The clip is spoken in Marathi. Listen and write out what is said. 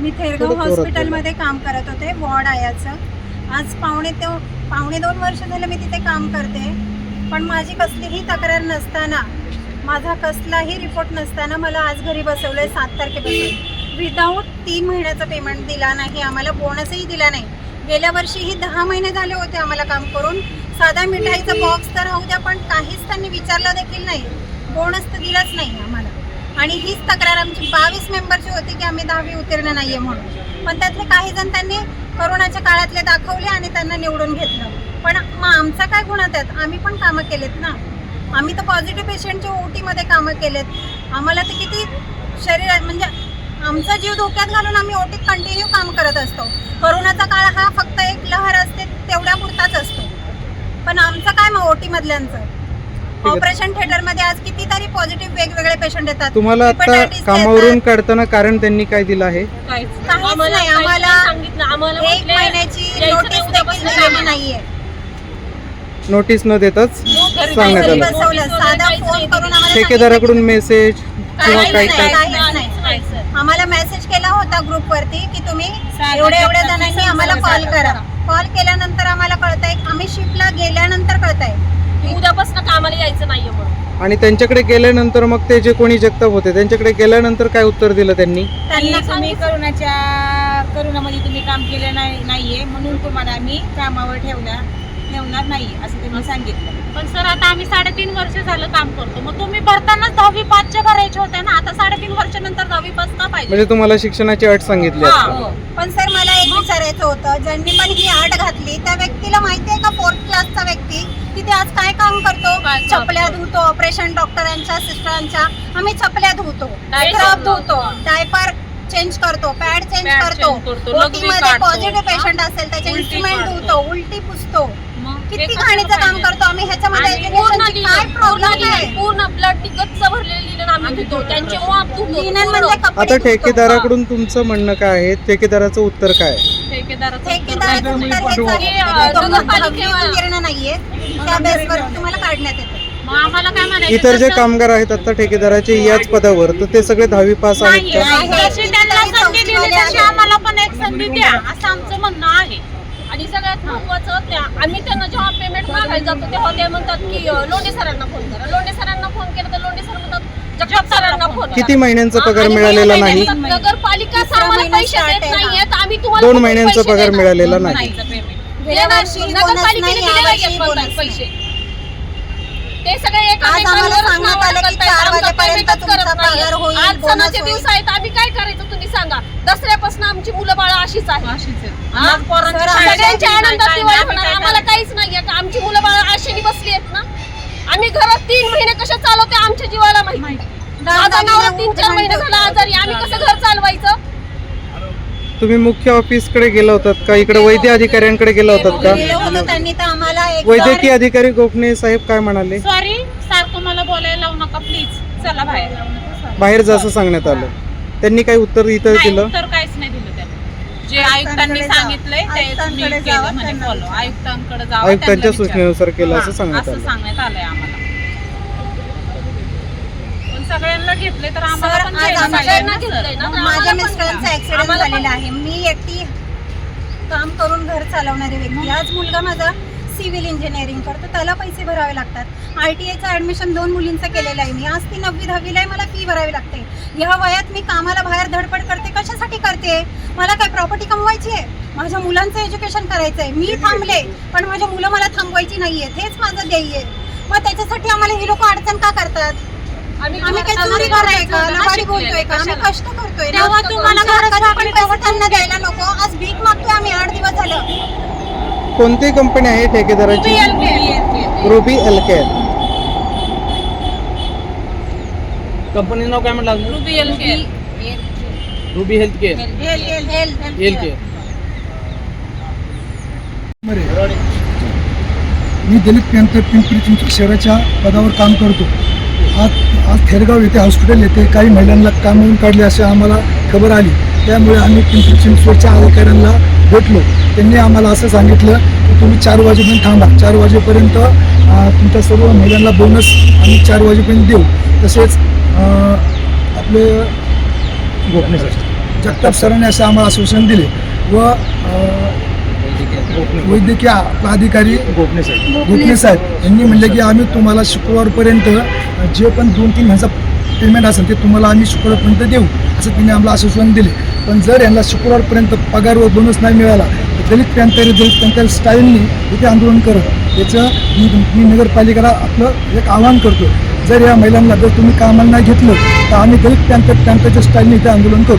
मी थेरगाव थोडं जोरात हॉस्पिटलमध्ये काम करत होते वॉर्ड आयाचं. आज पावणे ते पावणे दोन वर्ष झालं मी तिथे काम करते. पण माझी कसलीही तक्रार नसताना माझा कसलाही रिपोर्ट नसताना मला आज घरी बसवलंय सात तारखेपासून. विदाऊट तीन महिन्याचा पेमेंट दिला नाही आम्हाला बोनसही दिला नाही. गेल्या वर्षीही दहा महिने झाले होते आम्हाला काम करून. साधा मिठाईचा बॉक्स तर राहू द्या पण काहीच त्यांनी विचारलं देखील नाही. बोनस तर दिलाच नाही. आणि हीच तक्रार आमची. बावीस मेंबरची होती की आम्ही दहावी उत्तीर्ण नाहीये म्हणून. पण त्यातले काही जण त्यांनी करोनाच्या काळातले दाखवले आणि त्यांना निवडून घेतलं. पण मग आमचा काय गुन्हा त्यात? आम्ही पण कामं केलेत ना. आम्ही तर पॉझिटिव्ह पेशंटच्या ओटीमध्ये कामं केलेत. आम्हाला ते किती शरीर म्हणजे आमचा जीव धोक्यात घालून आम्ही ओटीत कंटिन्यू काम करत असतो. करोनाचा काळ हा फक्त एक लहर असते तेवढ्या पुरताच असतो. पण आमचं काय मग ओटीमधल्यांचं? ऑपरेशन थिएटरमध्ये आज कितीतरी पॉझिटिव्ह वेगवेगळे पेशंट येतात. तुम्हाला आता Hepatitis कामावरून येतात. काढताना कारण त्यांनी काय दिलं आहे? काहीच काहीच आम्हाला नाही, काहीच आम्हाला सांगितलं. आम्हाला एक म्हटले, महिन्याची यायचं नोटीस नाही, देखील उद्यापासून दिलेली कामाला. नाहीये. नोटीस न देताच घरी सांगण्यात घरी आलं. बसवलं. नोटीस साधा फोन करून. आम्हाला ठेकेदाराकडून मेसेज किंवा काही नाही, काय? काहीच. आम्हाला मेसेज केला होता ग्रुप वरती की तुम्ही एवढ्या एवढ्या जणांनी आम्हाला कॉल करा. कॉल केल्यानंतर आम्हाला कळतंय आम्ही शिपला गेल्यानंतर कळतंय. की उद्यापासून कामाला यायचं नाहीये म्हणून. आणि त्यांच्याकडे गेल्यानंतर मग ते जे कोणी जगताप होते त्यांच्याकडे गेल्यानंतर काय उत्तर दिलं त्यांनी? त्यांना की तुम्ही करोनाच्या करोनामध्ये तुम्ही काम केलं नाही नाहीये म्हणून तुम्हाला आम्ही कामावर ठेवणार ठेवणार नाही असं त्यांनी सांगितलं. पण सर आता आम्ही साडेतीन वर्ष झालं काम करतो. मग तुम्ही भरतानाच दहावी पाचच्या भरायचे होते ना? आता साडेतीन वर्षानंतर दहावी पाच का पाहिजे? म्हणजे तुम्हाला शिक्षणाची अट सांगितली हा, असते. हो. पण सर मला एक विचारायचं होतं ज्यांनी पण ही आट घातली त्या व्यक्तीला माहिती आहे का फोर्थ क्लासचा व्यक्ती तिथे आज काय काम करतो काय काम चपल्या करतो? धुतो ऑपरेशन डॉक्टरांच्या सिस्टरांच्या आम्ही चपल्या धुतो Diaper स्क्रब धुतो. धुतो डायपर चेंज करतो पॅड चेंज Pad करतो change करतो, लघवी ओटीमध्ये काढतो. पॉझिटिव्ह पेशंट असेल त्याचे उलटी इन्स्ट्रुमेंट काढतो. धुतो उलटी पुसतो मग किती कसं घाणीचं काम पाहिजे? करतो आम्ही ह्याच्यामध्ये आणि पूर्ण educationची काय पूर्ण प्रॉब्लेम आहे पूर्ण ब्लड गच्च भरलेलं लिहिलं आम्ही धुतो त्यांचे माप धुतो लिनन पूर्ण. म्हणजे कपडे आता धुतो. ठेकेदाराकडून तुमचं म्हणणं काय आहे ठेकेदाराचं उत्तर काय आहे? ठेकेदाराचं ठेकेदाराचं उत्तर हेच आहे अं, की तुम्ही नगरपालिकेवर- दहावी उत्तीर्ण नाहीये. त्या बेसवर तुम्हाला काढण्यात येते. मग आम्हाला काय म्हणायचं? इतर जे कामगार आहेत आता ठेकेदाराचे याच पदावर तर ते सगळे दहावी पास आहेत. नाहीये. का आहे. जशी त्यांना संधी दिली तशी आम्हाला पण एक संधी द्या. असं आमचं म्हणणं आहे. आणि सगळ्यात महत्वाचं त्या आम्ही त्यांना जेव्हा पेमेंट मागायला जातो तेव्हा ते म्हणतात की अं, लोंढे सरांना फोन करा. लोंढे सरांना फोन केला तर लोंढे सर म्हणतात जगताप सरांना फोन करा. किती महिन्यांचा हा, पगार मिळालेला नाही? नगरपालिका आम्हाला महिना पैसे देत. नाहीयेत. तुम्हाला दोन महिन्यांचा पैसे पगार देणार? मिळालेला नाही नाहीचं पेमेंट गेल्या वर्षी बोनस नगरपालिकेने नाही दिले नाहीयेत यावर्षी म्हणतात बोनस पैसे नाही. ते सगळे एका आज आम्हाला मेकांवरच सांगण्यात नावावर आलं की करतायत. चार आमचा वाजेपर्यंत पेमेंटच तुमचा करत नाहीये. पगार होईल, आज बोनस सणाचे होईल. दिवस आहेत आम्ही काय करायचं तुम्ही सांगा दसऱ्यापासून आमची मुलं बाळ अशीच आहे अशीच आहे. हा? आज पोरांच्या सर, शाळेत सगळ्यांच्या नाही, आनंदात काय दिवाळी नाही, होणार काय आम्हाला. काहीच नाहीये का आमची मुलं बाळ आशेने बसली आहेत ना आम्ही घरात तीन महिने कशा चालवते आमच्या जीवाला माहिती माझा नवरा तीन चार महिने. झाला आजारी आम्ही कसं घर चालवायचं तुम्ही मुख्य ऑफिसकडे गेला होतात का? इकडे वैद्य अधिकाऱ्यांकडे गेला होतात गेलं का होतं त्यांनी तर आम्हाला एक वैद्यकीय अधिकारी गोपने साहेब काय म्हणाले? सॉरी सारखं मला बोलायला लावू नका प्लीज चला बाहेर. बाहेर जा असं सांगण्यात आलं. त्यांनी काही उत्तर इथं नाही दिलं? उत्तर काहीच नाही दिलं त्यांनी. जे आयुक्तांनी. सांगितलंय ते आयुक्तांकडे जावं, म्हणजे त्यांना फॉलो विचारा. आयुक्तांकडे जावं आयुक्तांच्या त्यांना विचारा. सूचनेनुसार केलं असं हा, सांगण्यात असं आलं. सांगण्यात आलंय आम्हाला. पण सगळ्यांना घेतले तर आम्हाला पण आज घ्यायला आम्हाला पाहिजे सगळ्यांना ना, घेतलंय सर. ना, तर माझ्या आम्हाला पण मिस्टरांचा. ऍक्सिडेंट आम्हाला पण झालेला आहे मी एकटी काम करून घर चालवणारी व्यक्ती. आज मुलगा माझा सिव्हिल इंजिनिअरिंग करतो. त्याला पैसे भरावे लागतात. आय टी आयचं ऍडमिशन दोन मुलींचं केलेलं आहे मी. आज ती नववी दहावीला आहे मला फी भरावी लागते. ह्या वयात मी कामाला बाहेर धडपड करते कशासाठी करते? मला काय प्रॉपर्टी कमवायची आहे? माझ्या मुलांचं एज्युकेशन करायचं आहे मी थांबले पण माझ्या मुलं मला थांबवायची नाहीये हेच माझं ध्येय आहे. मग त्याच्यासाठी आम्हाला ही लोक अडचण का करतात? आम्ही काय चोरी करतोय का? लबाडी बोलतोय का? आम्ही कष्ट करतोय ना. तेव्हा तुम्हाला गरज पण पैसे त्यांना द्यायला नको. आज भीक मागतोय आम्ही. आठ दिवस झालं. कोणती कंपनी आहे ठेकेदाराची? रुबी एलकेअर कंपनी नाव काय म्हटलं अजून? Ruby L health care hel- hel- hel- hel- health care मी दिलीप पेंटर पिंपरी चिंचवड शहराच्या पदावर काम करतो. आज आज थेरगाव येथे हॉस्पिटल येथे काही महिलांना कामावून काढले असे आम्हाला खबर आली. त्यामुळे आम्ही पिंपरी चिंचवडच्या अधिकाऱ्यांना भेटलो. त्यांनी आम्हाला असं सांगितलं की तुम्ही चार वाजेपर्यंत थांबा. चार वाजेपर्यंत तुमच्या सर्व महिलांना बोनस आम्ही चार वाजेपर्यंत देऊ. तसेच आपले गोपने जगताप सरांनी असं आम्हाला आश्वासन दिले व वैद्यकीय अधिकारी गोपने साहेब. गोखले साहेब यांनी म्हणले की आम्ही तुम्हाला शुक्रवारपर्यंत जे पण दोन तीन महिन्याचा पेमेंट असेल ते तुम्हाला आम्ही शुक्रवारपर्यंत देऊ असं त्यांनी आम्हाला आश्वासन दिले. पण जर यांना शुक्रवारपर्यंत पगार व बोनस नाही मिळाला तर दलित पॅंथर दलित पॅंथर स्टाईलनी इथे आंदोलन करत याचं मी मी नगरपालिकेला आपलं एक आवाहन करतो. जर या महिलांना जर तुम्ही कामाला नाही घेतलं तर आम्ही दलित पॅंथर पॅंथरच्या स्टाईलने इथे आंदोलन करू.